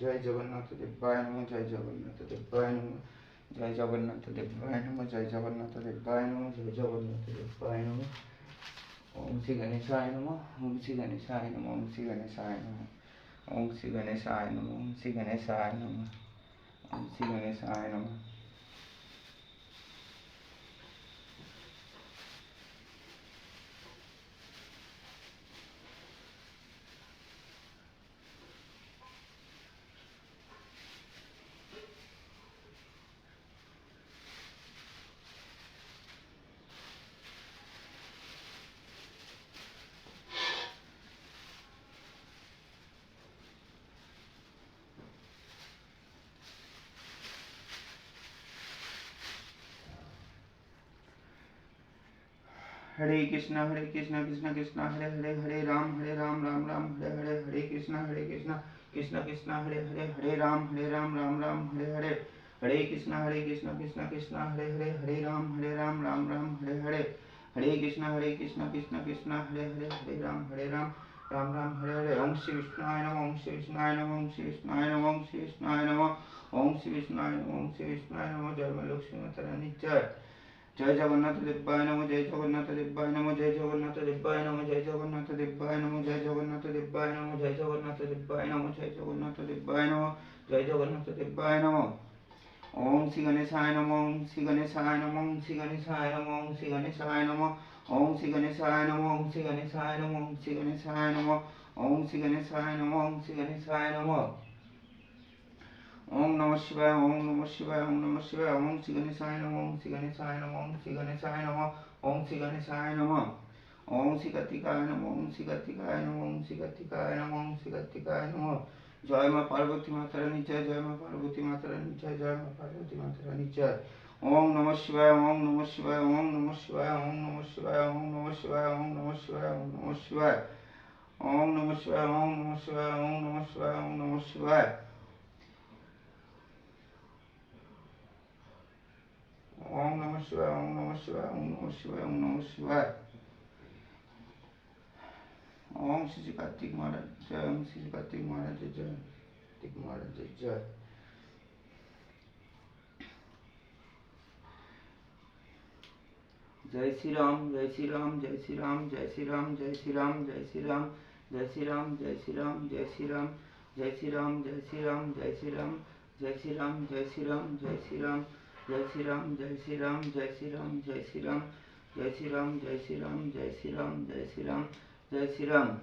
জয় জগন্নাথ দেবায় নম জয় জগন্নাথ দেবায় নম জয় জগন্নাথ দেবায় নম জয় জগন্নাথ দেবায় নম জয় জগন্নাথ দেবায় নম ओम श्री गणेशाय नम ओम श्री गणेशाय नम ओम श्री गणेशाय नम ओम श्री गणेशाय नम ओम श्री गणेशाय नम ओम श्री गणेशाय नम हरे कृष्णा हरे कृष्णा कृष्णा कृष्णा, हरे हरे हरे राम हरे राम राम राम, हरे हरे हरे कृष्णा हरे कृष्णा कृष्णा कृष्णा, हरे हरे हरे राम हरे राम राम राम, हरे हरे हरे कृष्णा हरे कृष्णा कृष्णा कृष्णा, हरे हरे हरे राम हरे राम राम राम, हरे हरे हरे कृष्णा हरे कृष्णा कृष्णा कृष्णा, हरे हरे हरे राम हरे राम राम राम, हरे हरे, ओम श्री विष्णुआय नमः, ओम श्री विष्णुआय नमः, ओम श्री विष्णुआय नमः, ओम श्री विष्णुआय नमः, ओम श्री विष्णुआय नमः, ओम श्री विष्णुआय नमः, जय माँ लक्ष्मी माता रानी जय। জয় জগন্নাথ দেব্বায় নম, জয় জগন্নাথ দেব্বায় নম, জয় জগন্নাথ দেব্বায় নম, জয় জগন্নাথ দেব্বায় নম, জয় জগন্নাথ দেব্বায় নম, জয় জগন্নাথ দেব্বায় নম, জয় জগন্নাথ দেব্বায় নম, জয় জগন্নাথ দেব্বায় নম। ওম শ্রী গণেশায় নম, ওম শ্রী গণেশায় নম, ওম শ্রী গণেশায় নম, ওম শ্রী গণেশায় নম, ওম শ্রী গণেশায় নম, ওম শ্রী গণেশায় নম, ওম শ্রী গণেশায় নম, ওম শ্রী গণেশায় নম, ওম শ্রী গণেশায় নম। ওম নম শিবায় ওম নম শিবায় ওম নম শিবায় ওম শ্রী গণেশায় নম ওম শ্রী গণেশায় নম ওম শ্রী গণেশায় নম ওম শ্রী গণেশায় নম ওম শ্রী কার্তিকায় নম ওম শ্রী কার্তিকায় নম ওম শ্রী কার্তিকায় নম ওম শ্রী কার্তিকায় নম জয় মা পার্বতী মাতারা নিচয় জয় মা পার্বতী মাতারা নিচয় জয় মা পার্বতী মাতারা নিচয় ওম নম শিবায় ওম নম শিবায় ওম নম শিবায় ওম নম শিবায় ওম নম শিবায় ওম নম শিবায় ওম নম শিবায় ওম নম শিবায় ওম নম শিবায় ওম নম শিবায় ওম নম শিবায় শিবায় ওম নম শিবায় ওম নম শিবায় ওম নম শিবায় ওম শ্রী শ্রী কার্তিক মহারাজ জয় ওম শ্রী শ্রী কার্তিক মহারাজের জয় কার্তিক মহারাজের জয় জয় শ্রীরাম জয় শ্রীরাম জয় শ্রীরাম জয় শ্রীরাম জয় শ্রীরাম জয় শ্রীরাম জয় শ্রীরাম জয় শ্রীরাম জয় শ্রীরাম জয় শ্রীরাম জয় শ্রীরাম জয় শ্রীরাম জয় শ্রীরাম জয় শ্রীরাম জয় শ্রীরাম श्री राम जय श्री राम जय श्री राम जय श्री राम जय श्री राम जय श्री राम जय श्री राम जय श्री राम जय श्री राम जय श्री राम जय श्री राम जय श्री राम जय श्री राम जय श्री राम जय श्री राम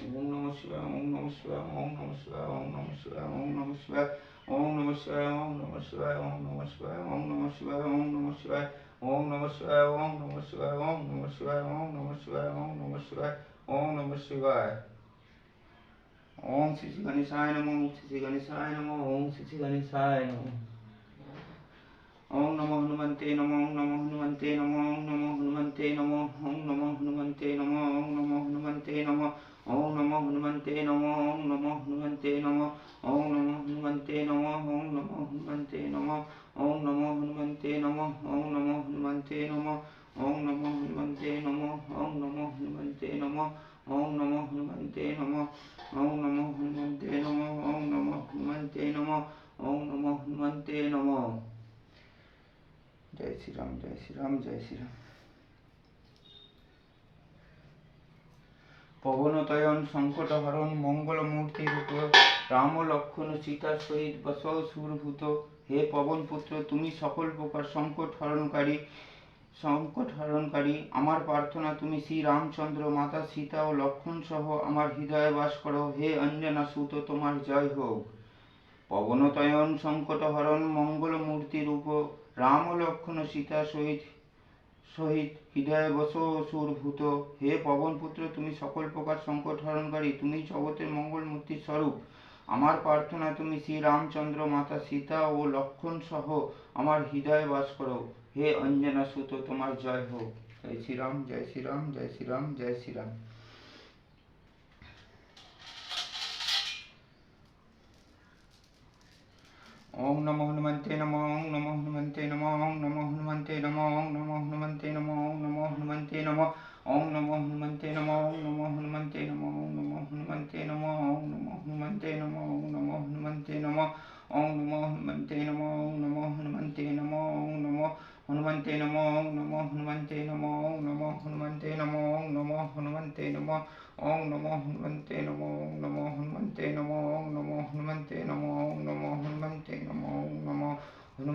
ओम नमः शिवाय ओम नमः शिवाय ओम नमः शिवाय ओम नमः शिवाय ओम नमः शिवाय ओम नमः शिवाय ओम नमः शिवाय ओम नमः शिवाय ओम नमः शिवाय ओम नमः शिवाय ओम नमः शिवाय ओम नमः शिवाय ओम नमः शिवाय ओम नमः शिवाय ओम नमः शिवाय ओम नमः शिवाय ओम श्री श्री गणेशाय नमो ओम श्री श्री गणेशाय नमो ओम श्री श्री गणेशाय नमो ओम नमो हनुमन्ते नमो ओम नमो हनुमन्ते नमो ओम नमो हनुमन्ते नमो ओम नमो हनुमन्ते नमो ओम नमो हनुमन्ते नमो ओम नमो हनुमन्ते नमो ओम नमो हनुमन्ते नमो ओम नमो हनुमन्ते नमो ओम नमो हनुमन्ते नमो ओम नमो हनुमन्ते नमो ओम नमो हनुमन्ते नमो ओम नमो हनुमन्ते नमो ओम नमो हनुमन्ते नमो ओम नमो हनुमन्ते नमो ॐ नमो हनुमन्ते नमो ॐ नमो हनुमन्ते नमो ॐ नमो हनुमन्ते नमो পবনতয়ন মঙ্গল মূর্তি রূপ রাম লক্ষণ সীতা সহিত বস সুরভূত হে পবন পুত্র তুমি সকল প্রকার সংকট হরণকারী সংকট হরণকারী আমার প্রার্থনা, তুমি শ্রী রামচন্দ্র মাতা, সীতা ও লক্ষণ সহ আমার হৃদয়ে বাস করো। হে অঞ্জনা সুত, তোমার জয় হোক। পবনতয়ন সংকট হরণ মঙ্গল মূর্তির উপ রাম ও লক্ষণ সীতা সহিত সহিত হৃদয়ে বসো সুরভূত হে পবন পুত্র তুমি সকল প্রকার সংকট হরণকারী তুমি জগতের মঙ্গল মূর্তি স্বরূপ। আমার প্রার্থনা, তুমি শ্রী রামচন্দ্র মাতা, সীতা ও লক্ষণ সহ আমার হৃদয়ে বাস করো। हे अंजना तो तुम्हार जय हो। जय श्री राम, जय श्री राम, जय श्री राम, जय श्री राम। ओम नमो हनुमते नमो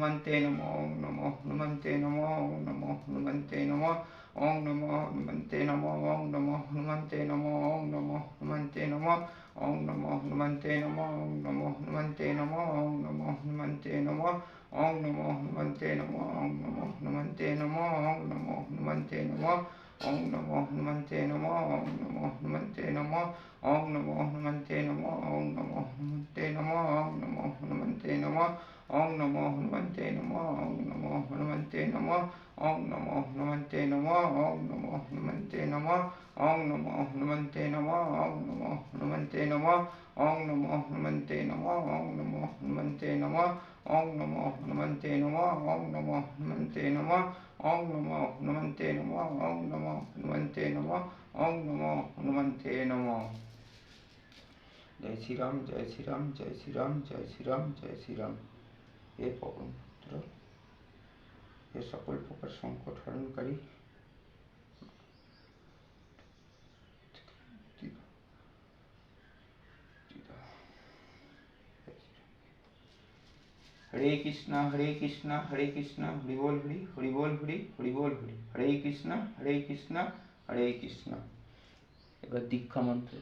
হনুমন্তে নম ওং নম হনুমন্তে নম ওং নম হনুমন্তে নম ওং নম হনুমন্তে নম ওং নম হনুমন্তে নম ওং নম হনুমন্তে নম ওং নম হনুমন্তে নম ওং নম হনুমন্তে নম ওং নম হনুমন্তে নম ওং নম হনুমন্তে নম ওং নম হনুমন্তে নম ওং নম হনুমন্তে নম ওং নমো হনুমন্তে নমো ওং নমো হনুমন্তে নমো ওং নমো হনুমন্তে নমো ওং নমো হনুমন্তে নমো ওং নমো হনুমন্তে নমো ওং নমো হনুমন্তে নম ওং নমো হনুমন্তে নম ওং নমো হনুমন্তে নম ওং নমো হনুমন্তে নম ওং নমো হনুমন্তে নম ওং নমো হনুমন্তে নম ওং নমো হনুমন্তে নম ওং নমো হনুমন্তে নম ওং নমো হনুমন্তে নম ওং নমো হনুমন্তে নম ওং নমো হনুমন্তে নম ওং নমো হনুমন্তে নম ওং নমো হনুমন্তে নম জয় শ্রীরাম জয় শ্রীরাম জয় শ্রীরাম জয় শ্রীরাম জয় শ্রীরাম हे પવન પુત્ર હે સકલ પ્રકાર સંકટ હરણ કરી हरे कृष्णा हरे कृष्णा हरे कृष्णा, हरि बोल, हरि हरि बोल, हरि हरि बोल, हरि। हरे कृष्णा हरे कृष्णा हरे कृष्णा। এবার দীক্ষা মন্ত্র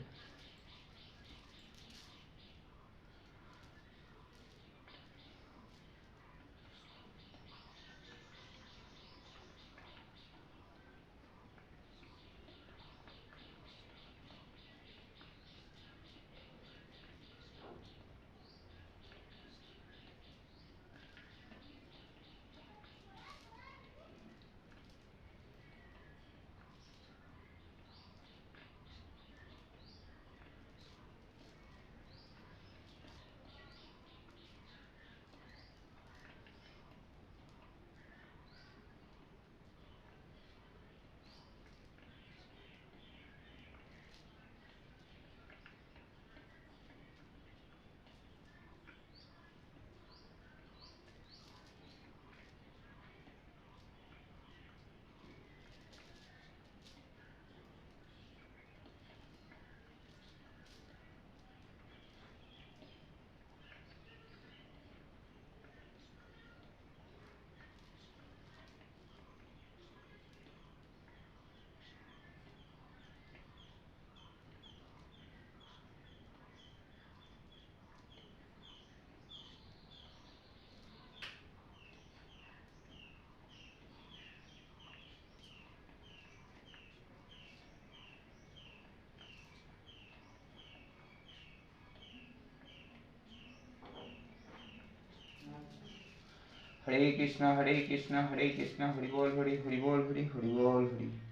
हरे कृष्णा हरे कृष्णा हरे कृष्णा, हरि बोल, हरि हरि बोल, हरि हरि बोल, हरि।